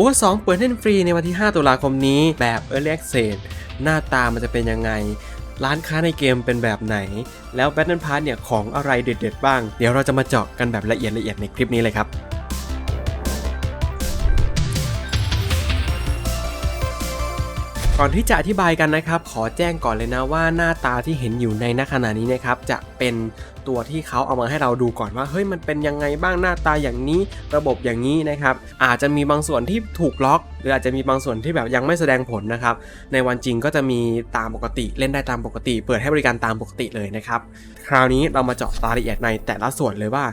โอ้สองเปิดเล่นฟรีในวันที่ 5 ตุลาคมนี้แบบ Early Access หน้าตามันจะเป็นยังไง ร้านค้าในเกมเป็นแบบไหน แล้ว Battle Pass เนี่ยของอะไรเด็ดๆบ้าง เดี๋ยวเราจะมาเจาะกันแบบละเอียดละเอียดในคลิปนี้เลยครับ ก่อนที่จะอธิบายกันนะครับ ขอแจ้งก่อนเลยนะว่าหน้าตาที่เห็นอยู่ในณขณะนี้นะครับจะเป็นตัวที่เขาเอามาให้เราดูก่อนว่าเฮ้ยมันเป็นยังไงบ้างหน้าตาอย่างนี้ระบบอย่างนี้นะครับ อาจจะมีบางส่วนที่ถูกล็อก หรืออาจจะมีบางส่วนที่แบบยังไม่แสดงผลนะครับ ในวันจริงก็จะมีตามปกติเล่นได้ตามปกติ เปิดให้บริการตามปกติเลยนะครับ คราวนี้เรามาเจาะรายละเอียดในแต่ละส่วนเลยว่า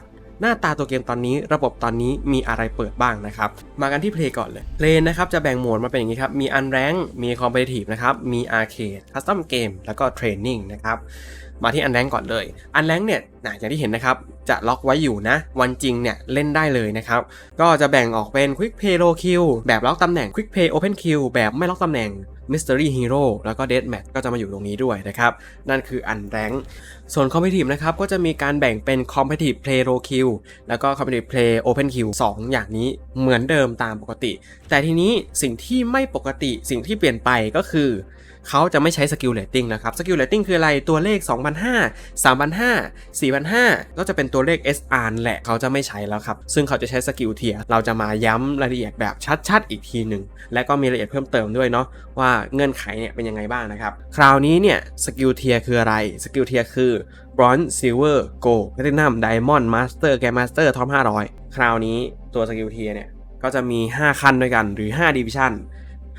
หน้าตาตัวเกมตอนนี้ระบบตอนนี้มีอะไรเปิดบ้างนะครับ มากันที่เพล y ก่อนเลยเพล y นะครับจะแบ่งโหมดมาเป็นอย่างนี้ครับ มี Unrank มี Competitive นะครับ มี Arcade Custom Game แล้วก็ Training นะครับมาที่ Unrank ก่อนเลย Unrank เนี่ยนะอย่างที่เห็นนะครับ จะล็อกไว้อยู่นะ วันจริงเนี่ยเล่นได้เลยนะครับ ก็จะแบ่งออกเป็น Quick Play Low Kill แบบล็อกตำแหน่ง Quick Play Open Kill แบบไม่ล็อกตำแหน่ง Mystery Hero แล้วก็ Deathmatch ก็จะมาอยู่ตรงนี้ด้วยนะครับ นั่นคืออันแรงส่วน Competitive นะครับ ก็จะมีการแบ่งเป็น Competitive Play Low Kill แล้วก็ Competitive Play Open Kill 2 อย่างนี้เหมือนเดิมตามปกติ แต่ทีนี้สิ่งที่ไม่ปกติสิ่งที่เปลี่ยนไปก็คือ เขาจะไม่ใช้สกิลเลตติ้งนะครับสกิลเลตติ้งคืออะไรตัวเลข 2,500 3,500 4,500 ก็จะเป็นตัวเลข SR แหละเขาจะไม่ใช้แล้วครับ ซึ่งเขาจะใช้สกิลเทียเราจะมาย้ำรายละเอียดแบบชัดๆ อีกทีหนึ่งและก็มีรายละเอียดเพิ่มเติมด้วยเนาะว่าเงื่อนไขเนี่ยเป็นยังไงบ้างนะครับ คราวนี้เนี่ยสกิลเทียคืออะไรสกิลเทียคือ Bronze Silver Gold Platinum Diamond Master Grandmaster Top 500 คราวนี้ตัวสกิลเทียเนี่ยก็จะมี 5 ขั้นด้วยกันหรือ5 Division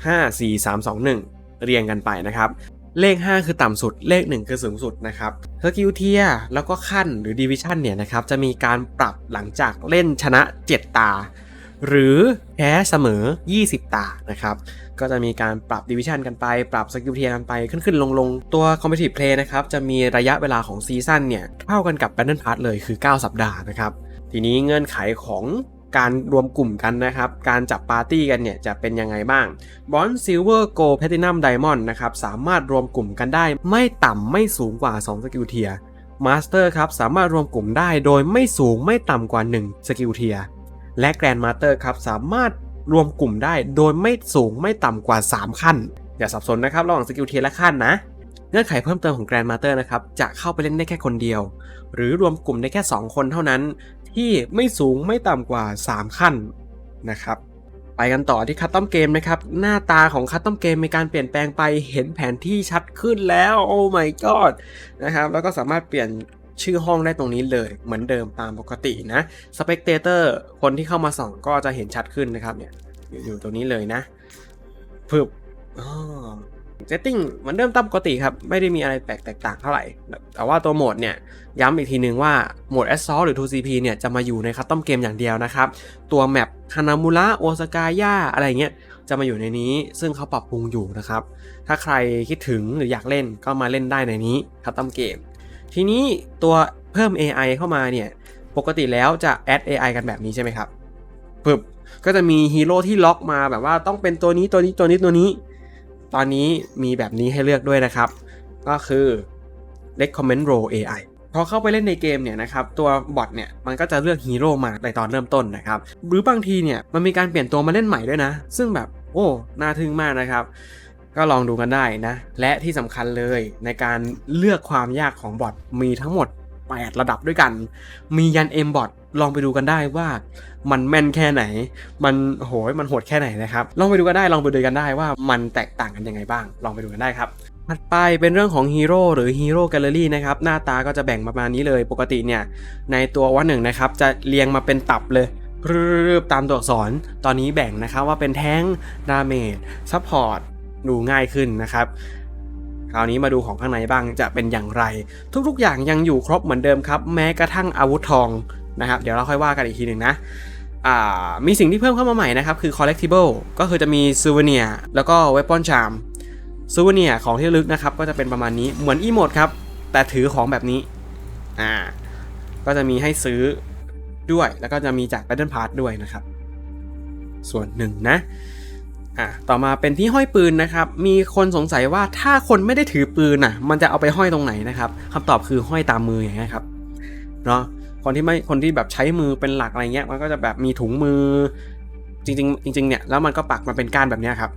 5 4 3 2 1 เรียงกันไปนะครับ เลข 5 คือต่ำสุด เลข 1 คือสูงสุดนะครับสกิลเทียแล้วก็ขั้นหรือดิวิชันเนี่ยนะครับจะมีการปรับหลังจากเล่นชนะ 7 ตา หรือแพ้เสมอ 20 ตานะครับก็จะมีการปรับดิวิชันกันไป ปรับสกิลเทียกันไปขึ้นขึ้นลงลงตัว Competitive Play นะครับจะมีระยะเวลาของซีซั่นเนี่ยเท่ากันกับ Battle Pass เลยคือ 9 สัปดาห์นะครับทีนี้เงื่อนไขของ การรวมกลุ่มกันนะครับ การจับปาร์ตี้กันเนี่ยจะเป็นยังไงบ้างบอลซิลเวอร์โกลแพตินัมไดมอนด์นะครับสามารถรวมกลุ่มกันได้ ไม่ต่ำไม่สูงกว่า 2 สกิลเทียมาสเตอร์ครับสามารถรวมกลุ่มได้โดยไม่สูงไม่ต่ำกว่า 1 สกิลเทียและแกรนด์มาสเตอร์ครับสามารถรวมกลุ่มได้โดยไม่สูงไม่ต่ำกว่า 3 ขั้น อย่าสับสนนะครับระหว่างสกิลเทียและขั้นนะเงื่อนไขเพิ่มเติมของแกรนด์มาสเตอร์นะครับจะเข้าไปเล่นได้แค่คนเดียว หรือรวมกลุ่มได้แค่ 2 คนเท่านั้น ที่ไม่สูงไม่ต่ำกว่า 3 ขั้นนะครับ ไปกันต่อที่คัตตอมเกมนะครับ หน้าตาของคัตตอมเกมมีการเปลี่ยนแปลงไปเห็นแผนที่ชัดขึ้นแล้ว โอ้ my god นะครับ แล้วก็สามารถเปลี่ยนชื่อห้องได้ตรงนี้เลยเหมือนเดิมตามปกตินะสเปกเตอร์คนที่เข้ามาส่องก็จะเห็นชัดขึ้นนะครับเนี่ยอยู่ตรงนี้เลยนะพึบอ๋อ เซตติ้งเหมือนเดิมตามปกติครับ ไม่ได้มีอะไรแปลกแตกต่างเท่าไหร่ แต่ว่าตัวโหมดเนี่ย ย้ำอีกทีนึงว่าโหมด Assault หรือ 2CP เนี่ย จะมาอยู่ในคัสตอมเกมอย่างเดียวนะครับ ตัวแมปคานามุระโอซากายะอะไรเงี้ยจะมาอยู่ในนี้ซึ่งเขาปรับปรุงอยู่นะครับ ถ้าใครคิดถึงหรืออยากเล่นก็มาเล่นได้ในนี้คัสตอมเกม ทีนี้ตัวเพิ่ม AI เข้ามาเนี่ย ปกติแล้วจะแอด AI กันแบบนี้ใช่ไหมครับปึ๊บก็จะมีฮีโร่ที่ล็อกมาแบบว่าต้องเป็นตัวนี้ตัวนี้ตัวนี้ตัวนี้ ตอนนี้มีแบบนี้ให้เลือกด้วยนะครับ ก็คือ recommend role AI พอเข้าไปเล่นในเกมเนี่ยนะครับตัวบอทเนี่ยมันก็จะเลือกฮีโร่มาในตอนเริ่มต้นนะครับหรือบางทีเนี่ยมันมีการเปลี่ยนตัวมาเล่นใหม่ด้วยนะ ซึ่งแบบโอ้น่าทึ่งมากนะครับ ก็ลองดูกันได้นะ และที่สำคัญเลยในการเลือกความยากของบอทมีทั้งหมด 8 ระดับด้วยกัน มียัน M บอทลองไปดูกันได้ว่ามันแม่นแค่ไหน มันโหยมันโหดแค่ไหนนะครับ ลองไปดูกันได้ลองไปดูกันได้ว่ามันแตกต่างกันยังไงบ้าง ลองไปดูกันได้ครับถัดไปเป็นเรื่องของฮีโร่หรือฮีโร่แกลเลอรี่นะครับหน้าตาก็จะแบ่งประมาณนี้เลยปกติเนี่ยในตัววันหนึ่งนะครับจะเรียงมาเป็นตับเลยรืบตามตัวอักษรตอนนี้แบ่งนะครับว่าเป็นแท้งดาเมจซัพพอร์ตดูง่ายขึ้นนะครับ คราวนี้มาดูของข้างในบ้างจะเป็นอย่างไร ทุกๆ อย่างยังอยู่ครบเหมือนเดิมครับ แม้กระทั่งอาวุธทองนะครับเดี๋ยวเราค่อยว่ากันอีกทีหนึ่งนะมีสิ่งที่เพิ่มเข้ามาใหม่นะครับ คือ collectible ก็คือจะมี souvenir แล้วก็ weapon charm souvenir ของที่ลึกนะครับ ก็จะเป็นประมาณนี้เหมือนอีโมดครับ แต่ถือของแบบนี้อ่าก็จะมีให้ซื้อด้วย แล้วก็จะมีจาก Battle Pass ด้วยนะครับ ส่วนหนึ่งนะ อะต่อมาเป็นที่ห้อยปืนนะครับ มีคนสงสัยว่าถ้าคนไม่ได้ถือปืนน่ะ มันจะเอาไปห้อยตรงไหนนะครับคำตอบคือห้อยตามมืออย่างเงี้ยครับเนาะคนที่ไม่คนที่แบบใช้มือเป็นหลักอะไรเงี้ย มันก็จะแบบมีถุงมือ จริงๆจริงๆเนี่ยแล้วมันก็ปักมาเป็นก้านแบบเนี้ยครับ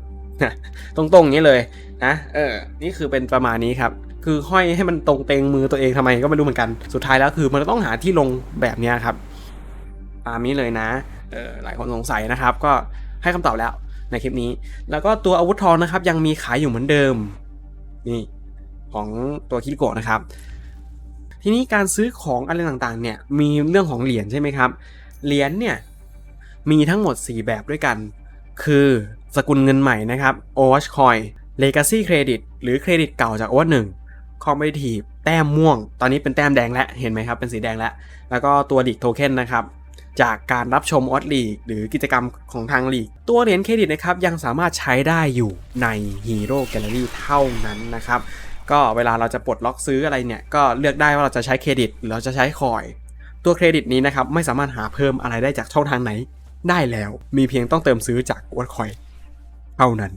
ตรงๆอย่างนี้เลยนะเออ นี่คือเป็นประมาณนี้ครับคือห้อยให้มันตรงเตงมือตัวเองทำไมก็ไม่รู้เหมือนกัน สุดท้ายแล้วคือมันต้องหาที่ลงแบบเนี้ยครับ ตามนี้เลยนะ เออหลายคนสงสัยนะครับ ก็ให้คำตอบแล้ว ในคลิปนี้ แล้วก็ตัวอาวุธทองนะครับยังมีขายอยู่เหมือนเดิมนี่ของตัวคิริโกะนะครับ ทีนี้การซื้อของอะไรต่างๆเนี่ยมีเรื่องของเหรียญใช่ไหมครับเหรียญเนี่ยมีทั้งหมด 4 แบบด้วยกัน คือสกุลเงินใหม่นะครับ Overwatch Coin Legacy Credit หรือเครดิตเก่าจาก Overwatch 1 Competitive แต้มม่วง ตอนนี้เป็นแต้มแดงแล้ว เห็นไหมครับ เป็นสีแดงแล้ว แล้วก็ตัวดิกโทเค็นนะครับ จากการรับชมออสลีกหรือกิจกรรมของทางลีก ตัวเหรียญเครดิตนะครับยังสามารถใช้ได้อยู่ใน Hero Gallery เท่านั้นนะครับ ก็เวลาเราจะปลดล็อกซื้ออะไรเนี่ย ก็เลือกได้ว่าเราจะใช้เครดิตหรือเราจะใช้คอย ตัวเครดิตนี้นะครับไม่สามารถหาเพิ่มอะไรได้จากช่องทางไหนได้แล้ว มีเพียงต้องเติมซื้อจากวัดคอยเท่านั้น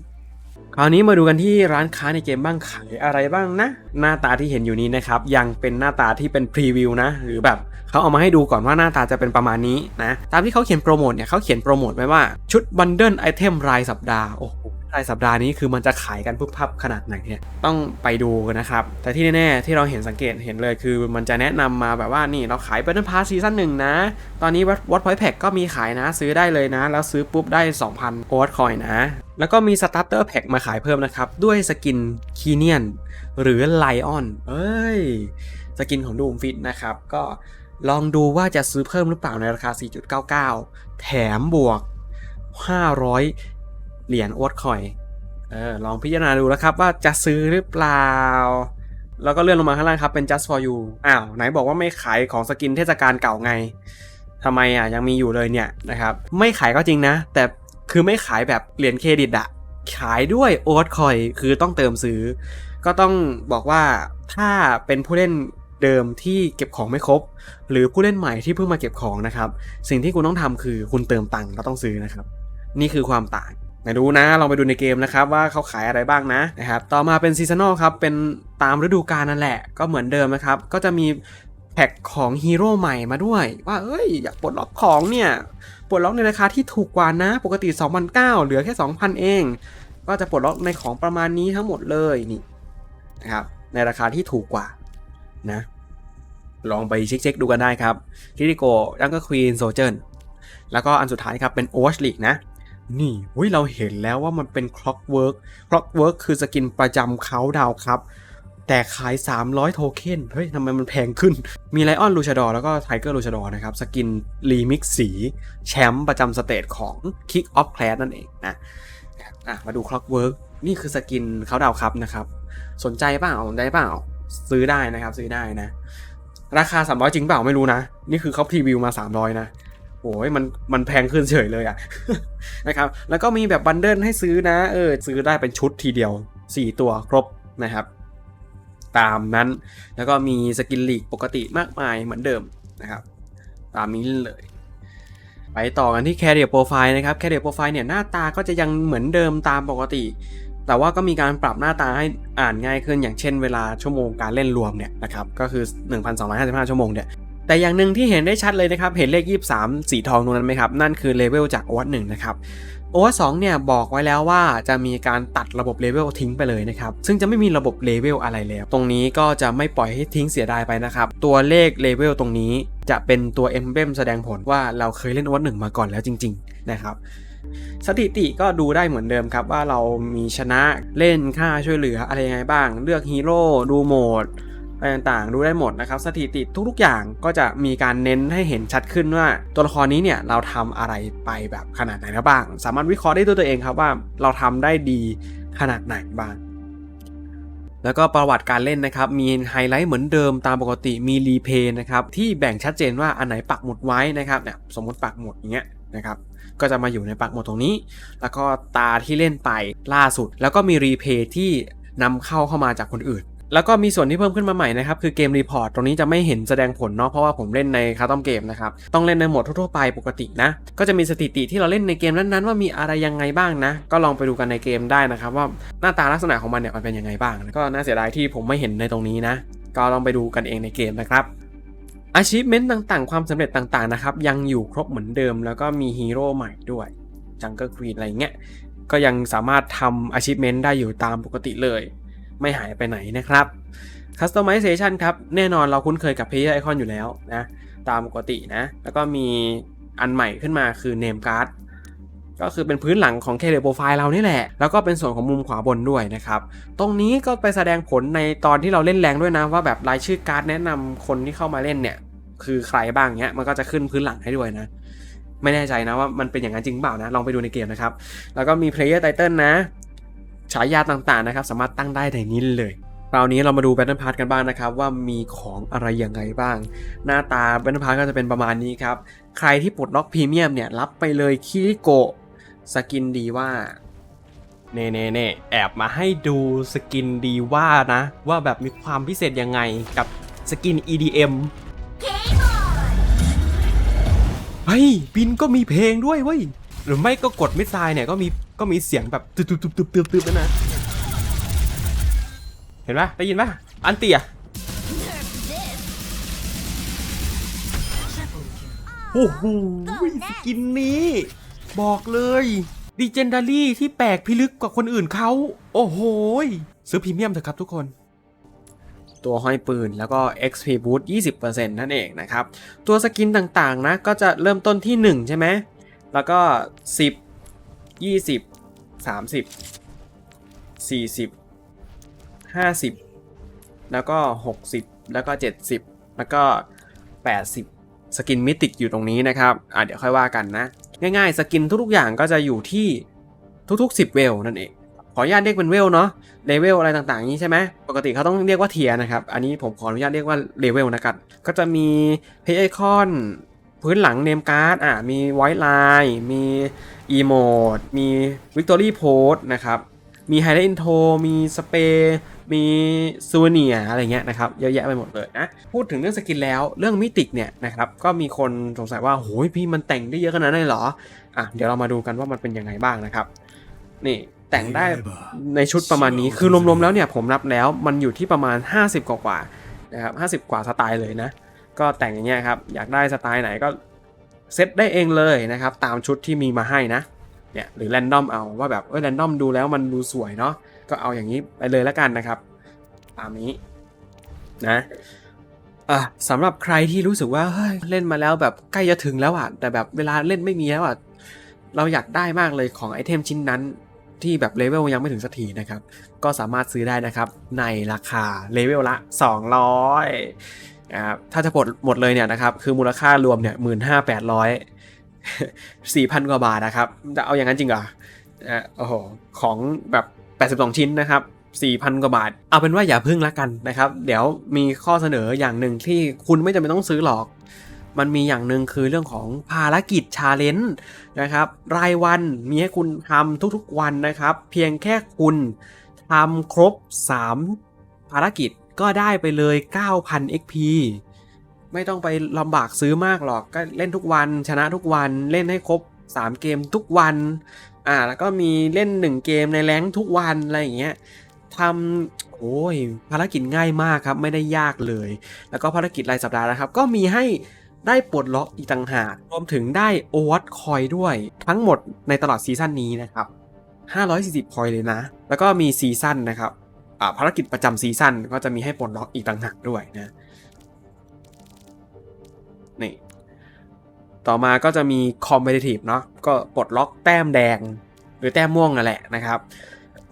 คราวนี้มาดูกันที่ร้านค้าในเกมบ้างขายอะไรบ้างนะ หน้าตาที่เห็นอยู่นี้นะครับ ยังเป็นหน้าตาที่เป็นพรีวิวนะ หรือแบบเขาเอามาให้ดูก่อนว่าหน้าตาจะเป็นประมาณนี้นะ ตามที่เขาเขียนโปรโมทเนี่ยเขาเขียนโปรโมทไว้ว่าชุดบันเดิลไอเทมรายสัปดาห์โอ้โห รายสัปดาห์นี้คือมันจะขายกันพุบพับขนาดไหนเนี่ยต้องไปดูกันนะครับ แต่ที่แน่ๆ ที่เราเห็นสังเกตเห็นเลยคือมันจะแนะนำมาแบบว่านี่เราขาย Battle Pass ซีซั่นหนึ่งนะ ตอนนี้วัดพอยต์แพ็กก็มีขายนะซื้อได้เลยนะ แล้วซื้อปุ๊บได้ 2,000โอวัตคอยนะ แล้วก็มีสตาร์เตอร์แพ็กมาขายเพิ่มนะครับ ด้วยสกินคีเนียนหรือไลออนเอ้ยสกินของดูมฟิตนะครับก็ลองดูว่าจะซื้อเพิ่มหรือเปล่าในราคา 4.99 แถมบวก 500 เหรียญโอวัตคอยเออลองพิจารณาดูแล้วครับว่าจะซื้อหรือเปล่า แล้วก็เลื่อนลงมาข้างล่างครับเป็น just for you อ้าวไหนบอกว่าไม่ขายของสกินเทศกาลเก่าไงทำไมอะยังมีอยู่เลยเนี่ยนะครับไม่ขายก็จริงนะ แต่คือไม่ขายแบบเหรียญเครดิตอะขายด้วยโอ๊ตคอยคือต้องเติมซื้อ ก็ต้องบอกว่าถ้าเป็นผู้เล่นเดิมที่เก็บของไม่ครบ หรือผู้เล่นใหม่ที่เพิ่งมาเก็บของนะครับ สิ่งที่คุณต้องทำคือคุณเติมตังค์ก็ต้องซื้อนะครับ นี่คือความต่าง ไหนดูนะลองไปดูในเกมนะครับว่าเขาขายอะไรบ้างนะนะครับต่อมาเป็นซีซันอลครับเป็นตามฤดูกาลนั่นแหละ ก็เหมือนเดิมนะครับก็จะมีแพ็คของฮีโร่ใหม่มาด้วย ว่าเอ้ยอยากปลดล็อกของเนี่ยปลดล็อกในราคาที่ถูกกว่านะ ปกติ 2,900เหลือแค่ 2,000 เอง ก็จะปลดล็อกในของประมาณนี้ทั้งหมดเลยนี่นะครับในราคาที่ถูกกว่านะลองไปเช็คๆดูกันได้ครับคิริโกยังก็ควีนโซเจนแล้วก็อันสุดท้ายครับเป็น Overwatch League นะ นี่เฮ้ยเราเห็นแล้วว่ามันเป็น Clockwork Clockwork คือสกินประจำเขาดาวครับ แต่ขาย 300 โทเค็นเฮ้ยทำไมมันแพงขึ้น มีไลออนลูชาดอแล้วก็ไทเกอร์ลูชาดอนะครับ สกินรีมิกสี แชมป์ประจำสเตจของ Kick Off Class นั่นเองนะอะมาดู Clockwork นี่คือสกินเขาดาวครับนะครับ สนใจเปล่าสนใจเปล่าซื้อได้นะครับ ซื้อได้นะ ราคา 300 จริงเปล่าไม่รู้นะ นี่คือเขาพรีวิวมา 300 นะ โอ้ยมันมันแพงขึ้นเฉยเลยอะนะครับแล้วก็มีแบบบันเดิลให้ซื้อนะเออซื้อได้เป็นชุดทีเดียว 4 ตัวครบนะครับ ตามนั้นแล้วก็มีสกินลีกปกติมากมายเหมือนเดิมนะครับ ตามนี้เลยไปต่อกันที่ Carrier Profile นะครับ Carrier Profile เนี่ยหน้าตาก็จะยังเหมือนเดิมตามปกติ แต่ว่าก็มีการปรับหน้าตาให้อ่านง่ายขึ้นอย่างเช่นเวลาชั่วโมงการเล่นรวมเนี่ยนะครับก็คือ 1,255 ชั่วโมงเนี่ย แต่อย่างหนึ่งที่เห็นได้ชัดเลยนะครับ เห็นเลข 23 สีทองตรงนั้นไหมครับ นั่นคือเลเวลจากโอวัตหนึ่งนะครับโอวัตสองเนี่ยบอกไว้แล้วว่าจะมีการตัดระบบเลเวลทิ้งไปเลยนะครับ ซึ่งจะไม่มีระบบเลเวลอะไรแล้ว ตรงนี้ก็จะไม่ปล่อยให้ทิ้งเสียดายไปนะครับ ตัวเลขเลเวลตรงนี้จะเป็นตัวเอมเบมแสดงผลว่าเราเคยเล่นโอวัตหนึ่งมาก่อนแล้วจริง ๆ นะครับสถิติก็ดูได้เหมือนเดิมครับว่าเรามีชนะเล่นค่าช่วยเหลืออะไรยังไงบ้าง เลือกฮีโร่ดูโหมด อะไรต่างๆ ดูได้หมดนะครับ สถิติทุกๆ อย่างก็จะมีการเน้นให้เห็นชัดขึ้นว่าตัวละครนี้เนี่ยเราทำอะไรไปแบบขนาดไหนบ้าง สามารถวิเคราะห์ได้ด้วยตัวเองครับว่าเราทำได้ดีขนาดไหนบ้างแล้วก็ประวัติการเล่นนะครับ มีไฮไลท์เหมือนเดิมตามปกติมีรีเพย์นะครับ ที่แบ่งชัดเจนว่าอันไหนปักหมุดไว้นะครับเนี่ยสมมติปักหมุดอย่างเงี้ยนะครับก็จะมาอยู่ในปักหมุดตรงนี้ แล้วก็ตาที่เล่นไปล่าสุด แล้วก็มีรีเพย์ที่นำเข้าเข้ามาจากคนอื่น แล้วก็มีส่วนที่เพิ่มขึ้นมาใหม่นะครับคือเกมรีพอร์ตตรงนี้จะไม่เห็นแสดงผลเนาะเพราะว่าผมเล่นในคาร์ตอมเกมนะครับต้องเล่นในโหมดทั่วๆไปปกตินะ ก็จะมีสถิติที่เราเล่นในเกมนั้นๆ ว่ามีอะไรยังไงบ้างนะ ก็ลองไปดูกันในเกมได้นะครับว่าหน้าตาลักษณะของมันเนี่ยมันเป็นยังไงบ้าง ก็น่าเสียดายที่ผมไม่เห็นในตรงนี้นะ ก็ลองไปดูกันเองในเกมนะครับ achievement ต่างๆ ความสำเร็จต่างๆนะครับยังอยู่ครบเหมือนเดิม แล้วก็มีฮีโร่ใหม่ด้วยจังเกิลควีนอะไรเงี้ยก็ยังสามารถทำ achievement ได้อยู่ตามปกติเลย ไม่หายไปไหนนะครับ customization ครับ แน่นอนเราคุ้นเคยกับ player icon อยู่แล้วนะ ตามปกตินะ แล้วก็มีอันใหม่ขึ้นมาคือ name card ก็คือเป็นพื้นหลังของ Career Profile เรานี่แหละ แล้วก็เป็นส่วนของมุมขวาบนด้วยนะครับ ตรงนี้ก็ไปแสดงผลในตอนที่เราเล่นแรงด้วยนะ ว่าแบบรายชื่อการ์ดแนะนำคนที่เข้ามาเล่นเนี่ย คือใครบ้างเนี้ยมันก็จะขึ้นพื้นหลังให้ด้วยนะ ไม่แน่ใจนะว่ามันเป็นอย่างนั้นจริงเปล่านะ ลองไปดูในเกมนะครับ แล้วก็มี Player Title นะ ฉายาต่างๆนะครับ สามารถตั้งได้ในนี้เลยคราวนี้เรามาดู Battle Pass กันบ้างนะครับ ว่ามีของอะไรยังไงบ้าง หน้าตา Battle Pass ก็จะเป็นประมาณนี้ครับ ใครที่ปลดล็อกพรีเมียมเนี่ย รับไปเลยคิริโกะสกินดีว่าเน่เน่เน่แอบมาให้ดูสกินดีว่านะ ว่าแบบมีความพิเศษยังไงกับสกิน EDM เฮ้ยบินก็มีเพลงด้วยเว้ยหรือไม่ก็กดมิสไซล์เนี่ยก็มี ก็มีเสียงแบบตึบตึบตึบตึบตึบตึบนะ เห็นปะได้ยินปะอันเตียโอ้โหสกินนี้ บอกเลยดีเจนดารี่ที่แปลกพิลึกกว่าคนอื่นเขา โอ้โห ซื้อพรีเมียมเถอะครับทุกคน ตัวห้อยปืนแล้วก็ XP Boost 20%นั่นเองนะครับ ตัวสกินต่างๆนะ ก็จะเริ่มต้นที่ 1 ใช่ไหม แล้วก็ 10 20 30 40 50แล้วก็60แล้วก็70แล้วก็80สกินมิติกอยู่ตรงนี้นะครับอะเดี๋ยวค่อยว่ากันนะ ง่ายๆ สกินทุกๆอย่างก็จะอยู่ที่ทุกๆ 10 เวลนั่นเอง ขออนุญาตเรียกเป็นเวลเนาะ เลเวลอะไรต่างๆนี้ใช่ไหม ปกติเขาต้องเรียกว่าเทียนะครับ อันนี้ผมขออนุญาตเรียกว่าเลเวลนะครับ ก็จะมีเพย์ไอคอน พื้นหลังเนมการ์ดอะมีไวท์ไลน์มีอีโมดมีวิกตอรี่โพสนะครับ มีไฮไลท์อินโทรมีสเปรย์มีซูเนียอะไรเงี้ยนะครับ เยอะแยะไปหมดเลยนะ พูดถึงเรื่องสกินแล้วเรื่องมิติกเนี่ยนะครับ ก็มีคนสงสัยว่าโหยพี่มันแต่งได้เยอะขนาดนั้นเลยเหรอ อะ เดี๋ยวเรามาดูกันว่ามันเป็นยังไงบ้างนะครับ นี่แต่งได้ในชุดประมาณนี้คือรวมๆแล้วเนี่ยผมนับแล้วมันอยู่ที่ประมาณ 50 กว่าๆนะครับ50 กว่าสไตล์เลยนะ ก็แต่งอย่างเงี้ยครับ อยากได้สไตล์ไหนก็เซตได้เองเลยนะครับ ตามชุดที่มีมาให้นะ เนี่ยหรือแรนดอมเอาว่าแบบเอ้ยแรนดอมดูแล้วมันดูสวยเนาะ ก็เอาอย่างนี้ไปเลยแล้วกันนะครับ ตามนี้นะอะสำหรับใครที่รู้สึกว่าเฮ้ยเล่นมาแล้วแบบใกล้จะถึงแล้วอะ แต่แบบเวลาเล่นไม่มีแล้วอะ เราอยากได้มากเลยของไอเทมชิ้นนั้นที่แบบเลเวลยังไม่ถึงสักทีนะครับ ก็สามารถซื้อได้นะครับ ในราคาเลเวลละ 200 นะครับถ้าจะปลดหมดเลยเนี่ยนะครับคือมูลค่ารวมเนี่ยหมื่นห้าแปดร้อยสี่พันกว่าบาทนะครับจะเอาอย่างนั้นจริงเหรออะโอ้โหของแบบ 82 ชิ้นนะครับ4,000 กว่าบาท เอาเป็นว่าอย่าพึ่งละกันนะครับ เดี๋ยวมีข้อเสนออย่างหนึ่งที่คุณไม่จำเป็นต้องซื้อหรอก มันมีอย่างหนึ่งคือเรื่องของภารกิจชาเลนจ์นะครับ รายวันมีให้คุณทำทุกๆวันนะครับ เพียงแค่คุณทำครบ 3 ภารกิจ ก็ได้ไปเลย 9,000 XP ไม่ต้องไปลำบากซื้อมากหรอก ก็เล่นทุกวันชนะทุกวันเล่นให้ครบ 3 เกมทุกวัน อ่า แล้วก็มีเล่น 1 เกมในแรงทุกวัน อะไรอย่างเงี้ยทำโอ้ย ภารกิจง่ายมากครับ ไม่ได้ยากเลย แล้วก็ภารกิจรายสัปดาห์นะครับ ก็มีให้ได้ปลดล็อกอีกต่างหาก รวมถึงได้โอวัตคอยด้วย ทั้งหมดในตลอดซีซั่นนี้นะครับ 540คอยเลยนะ แล้วก็มีซีซั่นนะครับ ภารกิจประจำซีซั่นก็จะมีให้ปลดล็อกอีกต่างหากด้วยนะนี่ต่อมาก็จะมี Competitive เนาะก็ปลดล็อกแต้มแดง หรือแต้มม่วงนั่นแหละนะครับ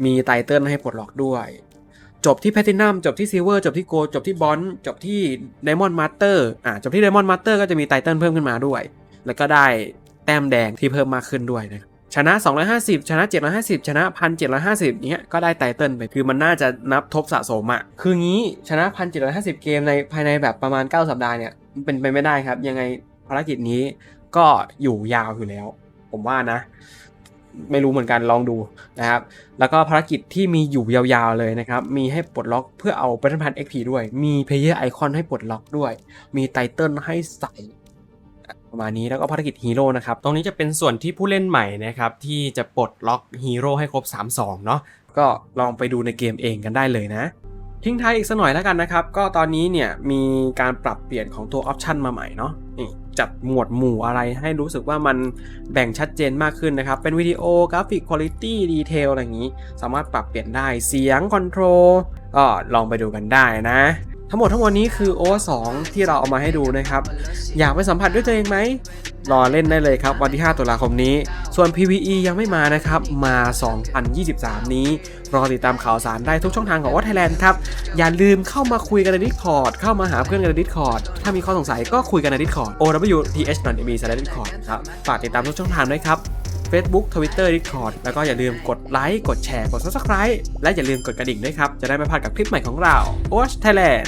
มีไตเติลให้ปลดล็อกด้วย จบที่แพ t ตินัมจบที่ซิลเวอร์จบที่โกจบที่บอนจบที่ไดมอนด์มาสเตอร์อ่าจบที่ไดมอนด์มาสเตอร์ก็จะมีไตเติลเพิ่มขึ้นมาด้วย แล้วก็ได้แต้มแดงที่เพิ่มมากขึ้นด้วยนะครับ ชนะ 250 ชนะ 750 ชนะ 1,750เนี้ยก็ได้ไตเติลไป คือมันน่าจะนับทบสะสมอะคืองี้ชนะ 1,750 เกมในภายในแบบประมาณ 9 สัปดาห์เนี่ยเป็นไปไม่ได้ครับ ยังไงภารกิจนี้ก็อยู่ยาวอยู่แล้ว ผมว่านะ ไม่รู้เหมือนกันลองดูนะครับ แล้วก็ภารกิจที่มีอยู่ยาวๆเลยนะครับ มีให้ปลดล็อกเพื่อเอา Battle Pass XP ด้วย มี Player Icon ให้ปลดล็อกด้วย มีไตเติลให้ใส่ ประมาณนี้แล้วก็ภารกิจฮีโร่นะครับ ตรงนี้จะเป็นส่วนที่ผู้เล่นใหม่นะครับ ที่จะปลดล็อกฮีโร่ให้ครบ 3-2 เนาะก็ลองไปดูในเกมเองกันได้เลยนะทิ้งท้ายอีกสักหน่อยแล้วกันนะครับ ก็ตอนนี้เนี่ยมีการปรับเปลี่ยนของตัวออปชันมาใหม่เนาะนี่จัดหมวดหมู่อะไรให้รู้สึกว่ามันแบ่งชัดเจนมากขึ้นนะครับ เป็นวิดีโอกราฟิกคุณภาพดีเทลอะไรอย่างนี้ สามารถปรับเปลี่ยนได้เสียงคอนโทรลก็ลองไปดูกันได้นะ ทั้งหมดทั้งมวลนี้คือ OS 2ที่เราเอามาให้ดูนะครับ อยากไปสัมผัสด้วยตัวเองไหมรอเล่นได้เลยครับ วันที่ 5 ตุลาคมนี้ ส่วน PVE ยังไม่มานะครับ มา 2023 นี้ รอติดตามข่าวสารได้ทุกช่องทางของว่าไทยแลนด์ครับ อย่าลืมเข้ามาคุยกันใน Discord เข้ามาหาเพื่อนกันใน Discord ถ้ามีข้อสงสัยก็คุยกันใน Discord owth.me discord ครับฝากติดตามทุกช่องทางด้วยครับ Facebook Twitter Discord แล้วก็อย่าลืมกดไลค์กดแชร์กด Subscribe และอย่าลืมกดกระดิ่งด้วยครับ จะได้ไม่พลาดกับคลิปใหม่ของเรา OH Thailand